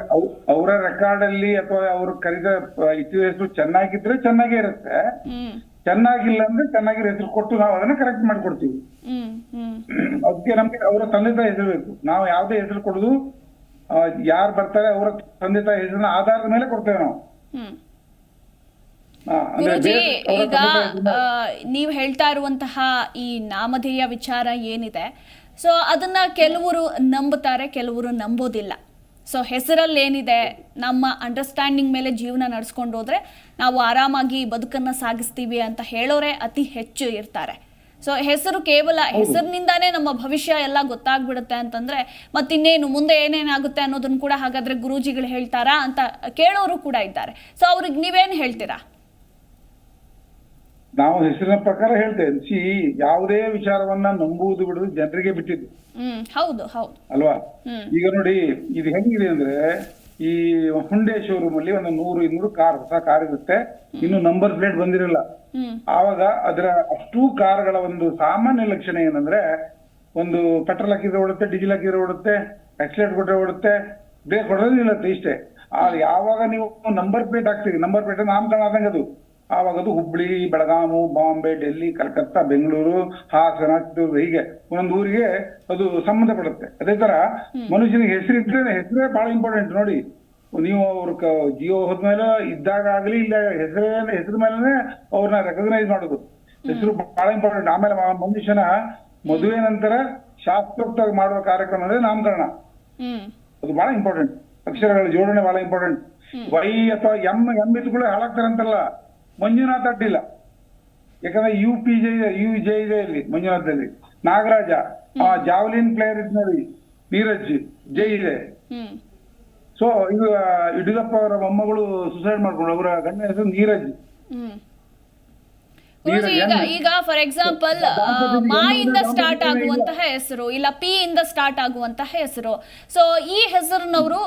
ಅವರ ರೆಕಾರ್ಡ್ ಅಲ್ಲಿ ಅಥವಾ ಅವರು ಕರೆದ ಹೆಸರು ಚೆನ್ನಾಗಿದ್ರೆ ಚೆನ್ನಾಗೇ ಇರುತ್ತೆ. ಚೆನ್ನಾಗಿಲ್ಲ ಅಂದ್ರೆ ಚೆನ್ನಾಗಿರೋ ಹೆಸರು ಕೊಟ್ಟು ನಾವು ಅದನ್ನ ಕರೆಕ್ಟ್ ಮಾಡ್ಕೊಡ್ತೀವಿ. ಅದಕ್ಕೆ ನಮ್ಗೆ ಅವರ ತಂದೆ ತಾಯಿ ಹೆಸರು ಬೇಕು. ನಾವು ಯಾವ್ದೇ ಹೆಸರು ಕೊಡುದು ಯಾರು ಬರ್ತಾರೆ ಅವರ ತಂದೆ ತಾಯಿ ಹೆಸರಿನ ಆಧಾರದ ಮೇಲೆ ಕೊಡ್ತೇವೆ ನಾವು. ಗುರುಜಿ ಈಗ ನೀವು ಹೇಳ್ತಾ ಇರುವಂತಹ ಈ ನಾಮಧೇಯ ವಿಚಾರ ಏನಿದೆ ಸೊ ಅದನ್ನ ಕೆಲವರು ನಂಬುತ್ತಾರೆ ಕೆಲವರು ನಂಬೋದಿಲ್ಲ. ಸೊ ಹೆಸರಲ್ಲಿ ಏನಿದೆ ನಮ್ಮ ಅಂಡರ್ಸ್ಟ್ಯಾಂಡಿಂಗ್ ಮೇಲೆ ಜೀವನ ನಡ್ಸ್ಕೊಂಡು ಹೋದ್ರೆ ನಾವು ಆರಾಮಾಗಿ ಬದುಕನ್ನ ಸಾಗಿಸ್ತೀವಿ ಅಂತ ಹೇಳೋರೆ ಅತಿ ಹೆಚ್ಚು ಇರ್ತಾರೆ. ಸೊ ಹೆಸರು ಕೇವಲ ಹೆಸರಿನಿಂದಾನೇ ನಮ್ಮ ಭವಿಷ್ಯ ಎಲ್ಲ ಗೊತ್ತಾಗ್ಬಿಡುತ್ತೆ ಅಂತಂದ್ರೆ ಮತ್ತಿನ್ನೇನು ಮುಂದೆ ಏನೇನಾಗುತ್ತೆ ಅನ್ನೋದನ್ನ ಕೂಡ ಹಾಗಾದ್ರೆ ಗುರೂಜಿಗಳು ಹೇಳ್ತಾರಾ ಅಂತ ಕೇಳೋರು ಕೂಡ ಇದ್ದಾರೆ. ಸೊ ಅವ್ರಿಗೆ ನೀವೇನು ಹೇಳ್ತೀರಾ? ನಾವು ಹೆಸರಿನ ಪ್ರಕಾರ ಹೇಳ್ತೇವೆ. ಸಿ ಯಾವುದೇ ವಿಚಾರವನ್ನ ನಂಬುವುದು ಬಿಡುದು ಜನರಿಗೆ ಬಿಟ್ಟಿದ್ದು. ಹ್ಮ್ ಹೌದು ಹೌದು. ಅಲ್ವಾ? ಈಗ ನೋಡಿ ಇದು ಹೆಂಗಿದೆ ಅಂದ್ರೆ ಈ ಹುಂಡೆ ಶೋರೂಮ್ ಅಲ್ಲಿ ಒಂದು ನೂರು ಇನ್ನೂರು ಕಾರ್ ಹೊಸ ಕಾರ್ ಇರುತ್ತೆ. ಇನ್ನು ನಂಬರ್ ಪ್ಲೇಟ್ ಬಂದಿರಲ್ಲ. ಆವಾಗ ಅದರ ಅಷ್ಟೂ ಕಾರ್ಗಳ ಒಂದು ಸಾಮಾನ್ಯ ಲಕ್ಷಣ ಏನಂದ್ರೆ ಒಂದು ಪೆಟ್ರೋಲ್ ಹಾಕಿದ್ರೆ ಓಡುತ್ತೆ ಡೀಸೆಲ್ ಹಾಕಿದ್ರೆ ಓಡುತ್ತೆ ಆಕ್ಸಿಲೇಟ್ ಕೊಟ್ಟರೆ ಓಡುತ್ತೆ ಬ್ರೇಕ್ ಕೊಡೋದಿಲ್ಲ ನಿಲ್ಲುತ್ತೆ ಇಷ್ಟೇ. ಆ ಯಾವಾಗ ನೀವು ನಂಬರ್ ಪ್ಲೇಟ್ ಹಾಕ್ತೀರಿ? ನಂಬರ್ ಪ್ಲೇಟ್ ನಾಮಕರಣ ಆದಂಗೆ ಅದು. ಆವಾಗ ಅದು ಹುಬ್ಳಿ ಬೆಳಗಾಮು ಬಾಂಬೆ ಡೆಲ್ಲಿ ಕಲ್ಕತ್ತಾ ಬೆಂಗಳೂರು ಹಾಸನ ಚಿತ್ರದುರ್ಗ ಹೀಗೆ ಒಂದೊಂದು ಊರಿಗೆ ಅದು ಸಂಬಂಧಪಡುತ್ತೆ. ಅದೇ ತರ ಮನುಷ್ಯನಿಗೆ ಹೆಸರಿದ್ರೆ ಹೆಸರೇ ಬಹಳ ಇಂಪಾರ್ಟೆಂಟ್ ನೋಡಿ. ನೀವು ಅವ್ರ ಜಿಯೋ ಹೋದ್ಮೇಲೆ ಇದ್ದಾಗ ಆಗ್ಲಿ ಇಲ್ಲ ಹೆಸರೇ ಹೆಸರ ಮೇಲೆ ಅವ್ರನ್ನ ರೆಕಗ್ನೈಸ್ ಮಾಡೋದು. ಹೆಸರು ಬಹಳ ಇಂಪಾರ್ಟೆಂಟ್ ಆಮೇಲೆ ಮನುಷ್ಯನ ಮದುವೆ ನಂತರ ಶಾಸ್ತ್ರೋಕ್ತವಾಗಿ ಮಾಡುವ ಕಾರ್ಯಕ್ರಮ ಅಂದ್ರೆ ನಾಮಕರಣ. ಅದು ಬಹಳ ಇಂಪಾರ್ಟೆಂಟ್ ಅಕ್ಷರಗಳ ಜೋಡಣೆ ಬಹಳ ಇಂಪಾರ್ಟೆಂಟ್ ವೈ ಅಥವಾ ಎಂ ಎಂ ಹಾಳಾಗ್ತಾರೆ ಹಾಳಾಗ್ತಾರಂತಲ್ಲ. ಮಂಜುನಾಥ್ ಅಡ್ಡಿಲ್ಲ. ಯಾಕಂದ್ರೆ ಯು ಪಿ ಜೆ ಇದೆ ಯು ಜೆ ಇದೆ ಇಲ್ಲಿ ಮಂಜುನಾಥದಲ್ಲಿ. ನಾಗರಾಜ ಆ ಜಾವ್ಲಿನ್ ಪ್ಲೇಯರ್ ಇದ್ ನೋಡಿ ನೀರಜ್ ಜೈ ಇದೆ. ಸೊ ಇದು ಯಡಿಯೂರಪ್ಪ ಅವರ ಮೊಮ್ಮಗಳು ಸುಸೈಡ್ ಮಾಡ್ಕೊಂಡು ಅವರ ಗಂಡ ಹೆಸರು ನೀರಜ್. ಈಗ ಈಗ ಫಾರ್ ಎಕ್ಸಾಂಪಲ್ ಮಾ ಇಂದ ಸ್ಟಾರ್ಟ್ ಆಗುವಂತಹ ಹೆಸರು ಇಲ್ಲ ಪಿ ಇಂದ ಸ್ಟಾರ್ಟ್ ಆಗುವಂತಹ ಹೆಸರು. ಸೊ ಈ ಹೆಸರಿನವರು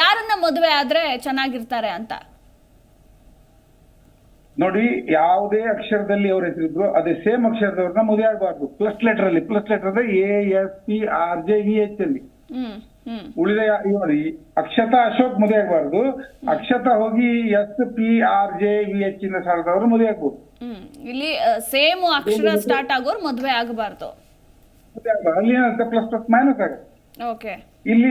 ಯಾರನ್ನ ಮದುವೆ ಆದ್ರೆ ಚೆನ್ನಾಗಿರ್ತಾರೆ ಅಂತ? ನೋಡಿ ಯಾವುದೇ ಅಕ್ಷರದಲ್ಲಿ ಅವ್ರ ಹೆಸರಿದ್ರು ಅದೇ ಸೇಮ್ ಅಕ್ಷರದವ್ರನ್ನ ಮದುವೆ ಆಗಬಾರ್ದು. ಪ್ಲಸ್ ಲೆಟರ್ ಅಲ್ಲಿ ಪ್ಲಸ್ ಲೆಟರ್ ಅಂದ್ರೆ A S P R J V H ಅಲ್ಲಿ. ಉಳಿದ ಅಕ್ಷತಾ ಅಶೋಕ್ ಮದುವೆ ಆಗಬಾರ್ದು. ಅಕ್ಷತಾ ಹೋಗಿ S P R J V H ಇಂದ ಸಾಲದವರು ಮದುವೆ ಆಗ್ಬೋದು. ಇಲ್ಲಿ ಸೇಮ್ ಅಕ್ಷರ ಸ್ಟಾರ್ಟ್ ಆಗೋರು ಮದುವೆ ಆಗಬಾರ್ದು. ಮದುವೆ ಆಗ್ಬಾರ್ದು. ಅಲ್ಲಿ ಏನಂತ ಪ್ಲಸ್ ಪ್ಲಸ್ ಮೈನಸ್ ಆಗುತ್ತೆ. ಓಕೆ ಇಲ್ಲಿ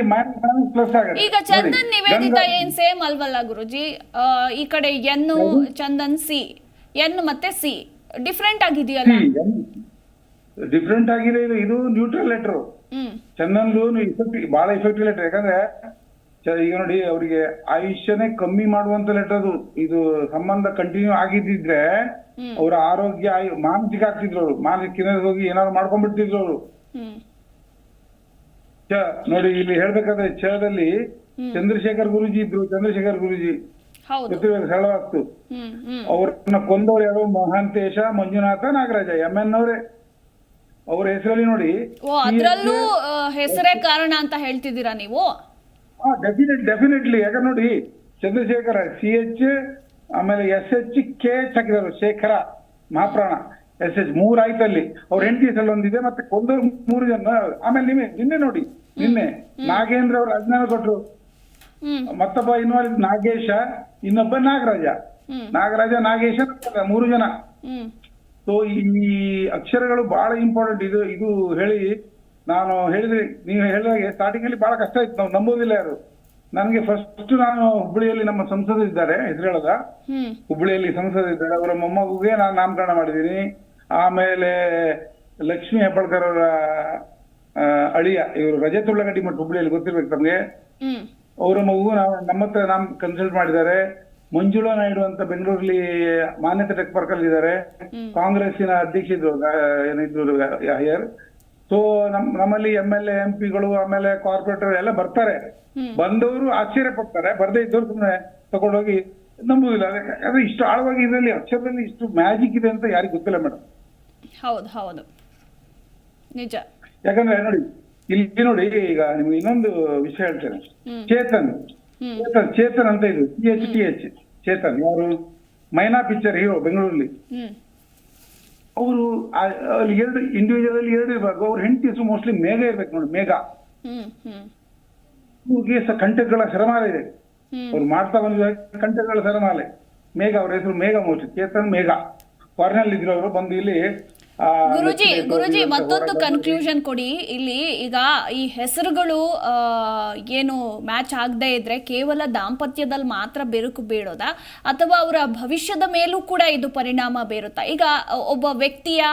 ಪ್ಲಸ್ ಆಗುತ್ತೆ ಈಗ ಚಂದನ್ ನಿವೇದಿತ ಏನ್ ಸೇಮ್ ಅಲ್ವಲ್ಲ ಗುರುಜಿ? ಆ, ಈ ಕಡೆ ಎನ್ ಚಂದನ್ ಸಿ. ಎನ್ ಮತ್ತೆ ಸಿ. ಡಿಫ್ರೆಂಟ್ ಆಗಿದೆಯಲ್ಲ? ಡಿಫ್ರೆಂಟ್ ಆಗಿದೆ ಇದು ನ್ಯೂಟ್ರಲ್ ಲೆಟರ್ ಚಂದನ್ದು ಇಫೆಕ್ಟ್ ಬಹಳ ಇಫೆಕ್ಟಿವ್ ಲೆಟರ್ ಯಾಕಂದ್ರೆ ಈಗ ನೋಡಿ ಅವರಿಗೆ ಆಯುಷ್ಯನೇ ಕಮ್ಮಿ ಮಾಡುವಂತ ಲೆಟರ್ ಅದು. ಇದು ಸಂಬಂಧ ಕಂಟಿನ್ಯೂ ಆಗಿದ್ದಿದ್ರೆ. ಅವರ ಆರೋಗ್ಯ ಮಾನಸಿಕ ಆಗ್ತಿದ್ರು ಅವರು. ಮಾನಸಿಕ ಹೋಗಿ ಏನಾದ್ರು ಮಾಡ್ಕೊಂಡ್ಬಿಡ್ತಿದ್ರು ಅವರು. ಚ ನೋಡಿ ಇಲ್ಲಿ ಹೇಳ್ಬೇಕಾದ್ರೆ ಚದಲ್ಲಿ. ಚಂದ್ರಶೇಖರ್ ಗುರುಜಿ ಇದ್ರು. ಚಂದ್ರಶೇಖರ್ ಗುರುಜಿ ಸರಳವಾಗ್ತು ಅವ್ರನ್ನ ಕೊಂದವ್ರು ಯಾರು? ಮಹಾಂತೇಶ ಮಂಜುನಾಥ ನಾಗರಾಜ ಎಂ ಎನ್ ಅವರೇ. ಅವ್ರ ಹೆಸರಲ್ಲಿ ನೋಡಿ ಓ ಅದ್ರಲ್ಲೂ ಹೆಸರೇ ಕಾರಣ ಅಂತ ಹೇಳ್ತಿದ್ದೀರಾ ನೀವು? ಡೆಫಿನೆಟ್ ಡೆಫಿನೆಟ್ಲಿ ಯಾಕಂದ್ರೆ ನೋಡಿ ಚಂದ್ರಶೇಖರ ಸಿ ಎಚ್ ಆಮೇಲೆ ಎಸ್ ಎಚ್ ಕೆ ಎಚ್ ಹಾಕಿದಾರೆ ಶೇಖರ ಮಹಾಪ್ರಾಣ ಎಸ್ ಎಚ್ ಮೂರ್ ಆಯ್ತು ಅಲ್ಲಿ ಅವ್ರ ಹೆಂಡತಿ ಹೆಸರಲ್ಲಿ ಒಂದಿದೆ ಮತ್ತೆ ಕೊಂದವ್ರು ಮೂರು ಜನ. ಆಮೇಲೆ ನಿಮಗೆ ನಿನ್ನೆ ನೋಡಿ ನಿನ್ನೆ ನಾಗೇಂದ್ರ ಅವರು ಅಜ್ಞಾನ ಕೊಟ್ರು. ಮತ್ತೊಬ್ಬ ಇನ್ವಾಲ್ವ್ ನಾಗೇಶ ಇನ್ನೊಬ್ಬ ನಾಗರಾಜ. ನಾಗರಾಜ ನಾಗೇಶ ಮೂರು ಜನ. ಸೊ ಈ ಅಕ್ಷರಗಳು ಬಹಳ ಇಂಪಾರ್ಟೆಂಟ್ ಇದು ಇದು ಹೇಳಿ ನಾನು ಹೇಳಿದ್ರೆ. ನೀವು ಹೇಳಿದಾಗೆ ಸ್ಟಾರ್ಟಿಂಗ್ ಅಲ್ಲಿ ಬಹಳ ಕಷ್ಟ ಇತ್ತು. ನಾವು ನಂಬೋದಿಲ್ಲ ಯಾರು. ನನಗೆ ಫಸ್ಟ್ ನಾನು ಹುಬ್ಬಳ್ಳಿಯಲ್ಲಿ ನಮ್ಮ ಸಂಸದ ಇದ್ದಾರೆ ಹೆಸರೇಳದ ಹುಬ್ಬಳ್ಳಿಯಲ್ಲಿ ಸಂಸದ ಇದ್ದಾರೆ. ಅವರ ಮೊಮ್ಮಗುಗೆ ನಾನು ನಾಮಕರಣ ಮಾಡಿದ್ದೀನಿ. ಆಮೇಲೆ ಲಕ್ಷ್ಮಿ ಹೆಬ್ಬಳ್ಕರ್ ಅವರ ಅಳಿಯ ಇವರು ರಜತ್ ಉಳ್ಳಗಡ್ಡಿ ಮಠ ಹುಬ್ಳಿಯಲ್ಲಿ ಗೊತ್ತಿರ್ಬೇಕು ತಮ್ಗೆ? ಅವರ ಮಗು ನಾವು ನಮ್ಮ ಹತ್ರ ನಾಮ್ ಕನ್ಸಲ್ಟ್ ಮಾಡಿದ್ದಾರೆ. ಮಂಜುಳಾ ನಾಯ್ಡು ಅಂತ ಬೆಂಗಳೂರಲ್ಲಿ ಮಾನ್ಯತೆ ಟೆಕ್ ಪಾರ್ಕ್ ಅಲ್ಲಿ ಇದ್ದಾರೆ. ಕಾಂಗ್ರೆಸ್ಸಿನ ಅಧ್ಯಕ್ಷ ಇದ್ರು ಏನಿದ್ರು ಹೈಯರ್. ಸೊ ನಮ್ ನಮ್ಮಲ್ಲಿ ಎಂ ಎಲ್ ಎಂ ಪಿಗಳು ಆಮೇಲೆ ಕಾರ್ಪೊರೇಟರ್ ಎಲ್ಲ ಬರ್ತಾರೆ. ಬಂದವರು ಆಶ್ಚರ್ಯ ಪಡ್ತಾರೆ. ಬರ್ದೇ ಇದ್ದವ್ರು ಸುಮ್ಮನೆ ತಗೊಂಡೋಗಿ ನಂಬುದಿಲ್ಲ. ಅದಕ್ಕೆ ಅದು ಇಷ್ಟು ಆಳವಾಗಿ ಇದರಲ್ಲಿ ಅಕ್ಷರದಲ್ಲಿ ಇಷ್ಟು ಮ್ಯಾಜಿಕ್ ಇದೆ ಅಂತ ಯಾರಿಗೂ ಗೊತ್ತಿಲ್ಲ ಮೇಡಮ್. ಹೌದು ಹೌದು. ನಿಜ. ಯಾಕಂದ್ರೆ ನೋಡಿ ಇಲ್ಲಿ ನೋಡಿ ಈಗ ನಿಮ್ಗೆ ಇನ್ನೊಂದು ವಿಷಯ ಹೇಳ್ತೇನೆ. ಚೇತನ್ ಚೇತನ್ ಚೇತನ್ ಅಂತ ಇದು C H T H Chetan ಯಾರು? ಮೈನಾ ಪಿಕ್ಚರ್ ಹೀರೋ ಬೆಂಗಳೂರಲ್ಲಿ. ಅವರು ಅಲ್ಲಿ ಎರಡು ಇಂಡಿವಿಜುವಲ್ ಅಲ್ಲಿ ಎರಡು ಇರಬೇಕು ಅವ್ರ ಹೆಂಡತಿ ಮೋಸ್ಟ್ಲಿ ಮೇಘ ಇರ್ಬೇಕು ನೋಡಿ ಮೇಘ. ಕಂಠಗಳ ಸರಮಾಲೆ ಇದೆ. ಅವ್ರು ಮಾಡ್ತಾ ಬಂದ ಕಂಠಗಳ ಸರಮಾಲೆ. ಮೇಘ ಅವ್ರ ಹೆಸರು ಮೇಘ ಮೋಸ್ಟ್ಲಿ ಚೇತನ್ ಮೇಘ. ಫಾರಿನಲ್ಲಿ ಇದ್ರು ಅವರು ಬಂದು ಇಲ್ಲಿ ಗುರುಜಿ ಗುರುಜಿ ಮತ್ತೊಂದು ಕನ್ಕ್ಲೂಷನ್ ಕೊಡಿ. ಇಲ್ಲಿ ಈಗ ಈ ಹೆಸರುಗಳು ಏನು ಮ್ಯಾಚ್ ಆಗದೆ ಇದ್ರೆ ಕೇವಲ ದಾಂಪತ್ಯದಲ್ಲಿ ಮಾತ್ರ ಬೆರುಕು ಬೀಳೋದಾ? ಅಥವಾ ಅವರ ಭವಿಷ್ಯದ ಮೇಲೂ ಕೂಡ ಇದು ಪರಿಣಾಮ ಬೀರುತ್ತಾ? ಈಗ ಒಬ್ಬ ವ್ಯಕ್ತಿಯ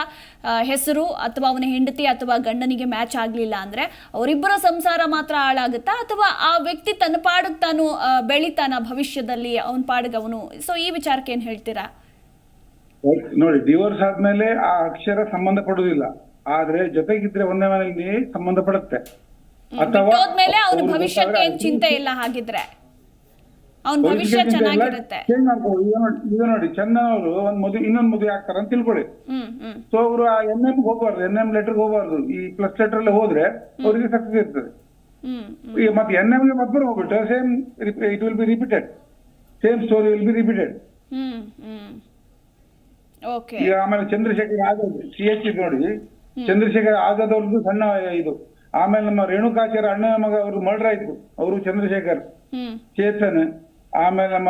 ಹೆಸರು ಅಥವಾ ಅವನ ಹೆಂಡತಿ ಅಥವಾ ಗಂಡನಿಗೆ ಮ್ಯಾಚ್ ಆಗಲಿಲ್ಲ ಅಂದ್ರೆ ಅವರಿಬ್ಬರ ಸಂಸಾರ ಮಾತ್ರ ಹಾಳಾಗುತ್ತಾ? ಅಥವಾ ಆ ವ್ಯಕ್ತಿ ತನ್ನ ಪಾಡಿಗೆ ತಾನು ಬೆಳಿತಾನ ಭವಿಷ್ಯದಲ್ಲಿ ಅವನ ಪಾಡಿಗೆ ಅವನು? ಸೊ ಈ ವಿಚಾರಕ್ಕೆ ಏನು ಹೇಳ್ತೀರಾ? ನೋಡಿ ಡಿವೋರ್ಸ್ ಆದ್ಮೇಲೆ ಆ ಅಕ್ಷರ ಸಂಬಂಧ ಪಡುವುದಿಲ್ಲ. ಆದ್ರೆ ಜೊತೆಗಿದ್ರೆ ಒಂದೇ ಮನೆಯಲ್ಲಿ ಸಂಬಂಧ ಪಡುತ್ತೆ. ಅಥವಾ ಅವನ ಅವ್ರು ಭವಿಷ್ಯಕ್ಕೆ ಗೊತ್ತಾದ್ರೆ ಏನ್ ಚಿಂತೆ ಇಲ್ಲ ಹಾಗಿದ್ರೆ. ಅವನ ಭವಿಷ್ಯ ಚೆನ್ನಾಗಿರುತ್ತೆ. ಈಗ ನೋಡಿ ಚಂದನ್ ಅವರು ಒಂದ್ ಮದುವೆ ಇನ್ನೊಂದ್ ಮದುವೆ ಆಗ್ತಾರೆ ಅಂತ ತಿಳ್ಕೊಳ್ಳಿ. ಸೊ ಅವರು ಆ ಎನ್ ಎಂ ಹೋಗ್ಬಾರ್ದು ಎನ್ ಎಂ ಲೆಟರ್ ಹೋಗ್ಬಾರ್ದು. ಈ ಪ್ಲಸ್ ಲೆಟರ್ ಅಲ್ಲಿ ಹೋದ್ರೆ ಅವರಿಗೆ ಸಕ್ಸಸ್ ಇರ್ತದೆ. ಈಗ ಮತ್ತೆ ಎನ್ಗೆ ಮತ್ತೆ ಹೋಗ್ಬಿಟ್ಟು same it will be repeated same story will be repeated ಈಗ ಆಮೇಲೆ ಚಂದ್ರಶೇಖರ್ ಆಜಾದ್ ಸಿ ಎಚ್ ನೋಡಿ. ಚಂದ್ರಶೇಖರ್ ಆಗದವ್ರದ್ದು ಸಣ್ಣ ಇದು. ಆಮೇಲೆ ನಮ್ಮ ರೇಣುಕಾಚಾರ ಅಣ್ಣ ಮಗ ಅವ್ರದ್ದು ಮರ್ಡರ್ ಆಯ್ತು. ಅವರು ಚಂದ್ರಶೇಖರ್. ಚೇತನ್. ಆಮೇಲೆ ನಮ್ಮ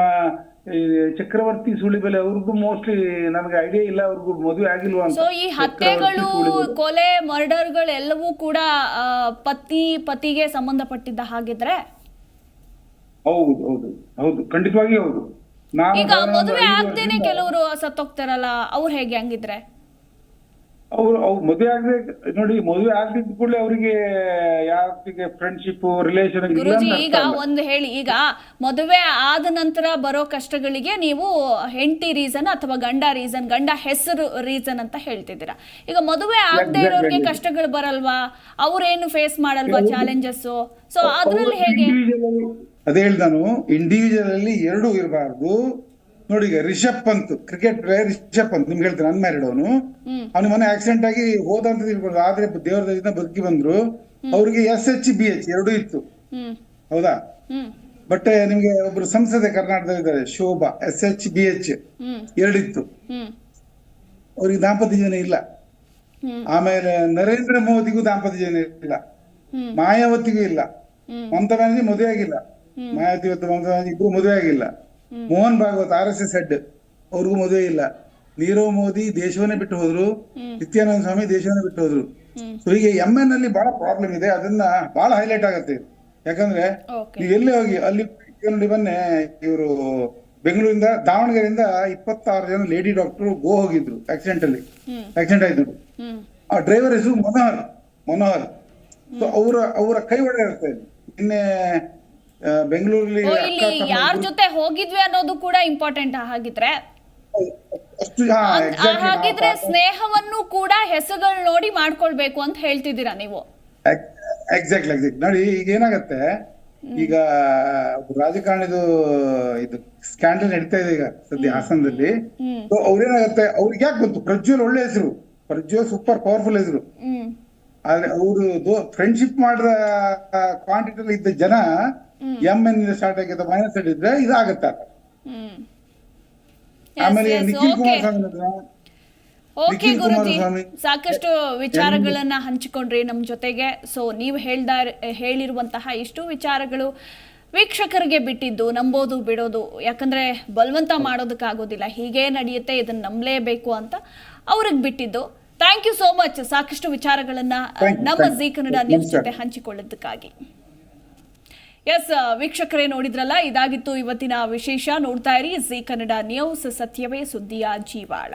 ಈ ಚಕ್ರವರ್ತಿ ಸುಳಿಬೆಲೆ ಅವ್ರಿಗೂ ಮೋಸ್ಟ್ಲಿ ನನಗೆ ಐಡಿಯಾ ಇಲ್ಲ ಅವ್ರಿಗೂ ಮದುವೆ ಆಗಿಲ್ವಾ ಅಂತ. ಸೊ ಈ ಹತ್ಯೆಗಳು. ಕೊಲೆ ಮರ್ಡರ್ಗಳು ಎಲ್ಲವೂ ಕೂಡ ಪತಿ ಪತಿಗೆ ಸಂಬಂಧಪಟ್ಟಿದ್ದ ಹಾಗಿದ್ರೆ? ಹೌದು ಹೌದು ಹೌದು. ಖಂಡಿತವಾಗಿ ಹೌದು. ಈಗ ಮದುವೆ ಆಗ್ದೇನೆ ಕೆಲವರು ಸತ್ತೋಗ್ತಾರಲ್ಲ ಅವ್ರು ಹೇಗೆ ಹಂಗಿದ್ರೆ? ಅವ್ರು ಅವ್ರು ಮದುವೆ ಆಗದೆ ನೋಡಿ ಮದುವೆ ಆಗದಿದ್ದ ಕೂಡಲೇ ಅವರಿಗೆ ಯಾರಿಗೆ ಫ್ರೆಂಡ್ಶಿಪ್ ರಿಲೇಷನ್ ಗುರುಜಿ ಈಗ ಒಂದು ಹೇಳಿ ಈಗ ಮದುವೆ ಆದ ನಂತರ ಬರೋ ಕಷ್ಟಗಳಿಗೆ ನೀವು ಹೆಂಡತಿ ರೀಸನ್ ಅಥವಾ ಗಂಡ ರೀಸನ್ ಗಂಡ ಹೆಸರು ರೀಸನ್ ಅಂತ ಹೇಳ್ತಿದ್ದೀರಾ. ಈಗ ಮದುವೆ ಆಗದೆ ಇರೋರಿಗೆ ಕಷ್ಟಗಳು ಬರಲ್ವಾ? ಅವ್ರೇನು ಫೇಸ್ ಮಾಡಲ್ವಾ ಚಾಲೆಂಜಸ್ ಸೊ ಅದ್ರಲ್ಲಿ ಹೇಗೆ? ಅದೇ ಹೇಳಿದ ನಾನು ಇಂಡಿವಿಜುವಲ್ ಅಲ್ಲಿ ಎರಡು ಇರಬಾರ್ದು. ನೋಡಿ ಈಗ ರಿಷಬ್ ಪಂತ್ ಕ್ರಿಕೆಟ್ ಪ್ಲೇಯರ್ ರಿಷಬ್ ಪಂತ್ ನಿಮ್ಗೆ ಹೇಳ್ತೀನಿ ಅನ್ಮ್ಯಾರಿಡ್ ಅವನು. ಅವನ ಮನೆ ಆಕ್ಸಿಡೆಂಟ್ ಆಗಿ ಹೋದ ಅಂತ ತಿಳ್ಕೊಂಡು ಆದ್ರೆ ದೇವರ ದಯದಿಂದ ಬದುಕಿ ಬಂದ್ರು. ಅವ್ರಿಗೆ ಎಸ್ ಎಚ್ ಬಿ ಎಚ್ ಎರಡು ಇತ್ತು. ಹೌದಾ? ಬಟ್ ನಿಮ್ಗೆ ಒಬ್ರು ಸಂಸದೆ ಕರ್ನಾಟಕದಲ್ಲಿ ಇದ್ದಾರೆ Shobha S H B H ಎರಡಿತ್ತು. ಅವ್ರಿಗೆ ದಾಂಪತ್ಯ ಜನ ಇಲ್ಲ. ಆಮೇಲೆ ನರೇಂದ್ರ ಮೋದಿಗೂ ದಾಂಪತ್ಯ ಜನ ಇಲ್ಲ. ಮಾಯಾವತಿಗೂ ಇಲ್ಲ. ಮಮತಾ ಬ್ಯಾನರ್ಜಿ ಮದುವೆ ಆಗಿಲ್ಲ. ಮಾಯಾವತಿ ಮತ್ತು ಮಮತಾ ಇಬ್ರು ಮದುವೆ ಆಗಿಲ್ಲ. Mohan Bhagwat R S S head ಅವ್ರಿಗೂ ಮದುವೆ ಇಲ್ಲ. ನೀರವ್ ಮೋದಿ ದೇಶವನ್ನೇ ಬಿಟ್ಟು ಹೋದ್ರು. ನಿತ್ಯಾನಂದ ಸ್ವಾಮಿ ದೇಶವನ್ನೇ ಬಿಟ್ಟು ಹೋದ್ರು. ಸೊ ಹೀಗೆ ಎಂ ಎನ್ ಅಲ್ಲಿ ಬಹಳ ಪ್ರಾಬ್ಲಮ್ ಇದೆ. ಅದನ್ನ ಬಹಳ ಹೈಲೈಟ್ ಆಗುತ್ತೆ ಯಾಕಂದ್ರೆ ನೀವು ಎಲ್ಲಿ ಹೋಗಿ ಅಲ್ಲಿ ಬನ್ನೆ ಇವರು ಬೆಂಗಳೂರಿಂದ ದಾವಣಗೆರೆಯಿಂದ ಇಪ್ಪತ್ತಾರು ಜನ ಲೇಡಿ ಡಾಕ್ಟರ್ ಗೋ ಹೋಗಿದ್ರು ಆಕ್ಸಿಡೆಂಟ್ ಅಲ್ಲಿ. ಆಕ್ಸಿಡೆಂಟ್ ಆಯ್ತು. ಆ ಡ್ರೈವರ್ ಹೆಸರು ಮನೋಹರ್. ಮನೋಹರ್. ಸೊ ಅವರ ಅವರ ಕೈ ಒಡೆ ಇರುತ್ತೆ ನಿನ್ನೆ ಬೆಂಗಳೂರಲ್ಲಿ ಇಲ್ಲಿ ಯಾರ ಜೊತೆ ಹೋಗಿದ್ವಿ ಅನ್ನೋದು ಕೂಡ ಇಂಪಾರ್ಟೆಂಟ್ ಹಾಗಿದ್ರೆ. ಹಾಗಿದ್ರೆ ಸ್ನೇಹವನ್ನು ಕೂಡ ಹೆಸರುಗಳು ನೋಡಿ ಮಾಡ್ಕೊಳ್ಬೇಕು ಅಂತ ಹೇಳ್ತಿದ್ದೀರಾ ನೀವು? ಎಕ್ಸಾಕ್ಟ್ ಎಕ್ಸಾಕ್ಟ್ ನೋಡಿ ಈಗ ಏನಾಗತ್ತೆ ಈಗ ರಾಜಕಾರಣಿದು ಇದು ಸ್ಕ್ಯಾಂಡಲ್ ನಡೀತಾ ಇದೆ ಈಗ ಸದ್ಯ ಹಾಸನದಲ್ಲಿ. ಅವ್ರೇನಾಗತ್ತೆ ಅವ್ರಿಗೆ ಯಾಕೆ ಬಂತು ಪ್ರಜ್ವಲ್ ಒಳ್ಳೆ ಹೆಸರು. ಪ್ರಜ್ವಲ್ ಸೂಪರ್ ಪವರ್ಫುಲ್ ಹೆಸರು. ಆದ್ರೆ ಅವರು ಫ್ರೆಂಡ್ಶಿಪ್ ಮಾಡಿದ ಕ್ವಾಂಟಿಟಿ ಇದ್ದ ಜನ ಎಂ ಎನ್ ಸ್ಟಾರ್ಟ್ ಆಗಿದ್ದ ಮೈನಸ್ ಇದ್ರೆ ಇದಾಗತ್ತ. ಆಮೇಲೆ ನಿಖಿಲ್ ಕುಮಾರಸ್ವಾಮಿ ಓಕೆ ಗುರುಜಿ. ಸಾಕಷ್ಟು ವಿಚಾರಗಳನ್ನ ಹಂಚಿಕೊಂಡ್ರಿ ನಮ್ಮ ಜೊತೆಗೆ. ಸೊ ನೀವು ಹೇಳ್ದ ಹೇಳಿರುವಂತಹ ಇಷ್ಟು ವಿಚಾರಗಳು ವೀಕ್ಷಕರಿಗೆ ಬಿಟ್ಟಿದ್ದು ನಂಬೋದು ಬಿಡೋದು. ಯಾಕಂದ್ರೆ ಬಲವಂತ ಮಾಡೋದಕ್ಕಾಗೋದಿಲ್ಲ. ಹೀಗೆ ನಡೆಯುತ್ತೆ ಇದನ್ನ ನಂಬಲೇಬೇಕು ಅಂತ ಅವ್ರಿಗೆ ಬಿಟ್ಟಿದ್ದು. ಥ್ಯಾಂಕ್ ಯು ಸೋ ಮಚ್ ಸಾಕಷ್ಟು ವಿಚಾರಗಳನ್ನ ನಮ್ಮ ಜೀ ಕನ್ನಡ ನ್ಯೂಸ್. ಜೊತೆ ಹಂಚಿಕೊಳ್ಳೋದಕ್ಕಾಗಿ. ಎಸ್ ವೀಕ್ಷಕರೇ ನೋಡಿದ್ರಲ್ಲ ಇದಾಗಿತ್ತು ಇವತ್ತಿನ ವಿಶೇಷ. ನೋಡ್ತಾ ಇರಿ ಜಿ ಕನ್ನಡ ನ್ಯೂಸ್ ಸತ್ಯವೇ ಸುದ್ದಿಯ ಜೀವಾಳ.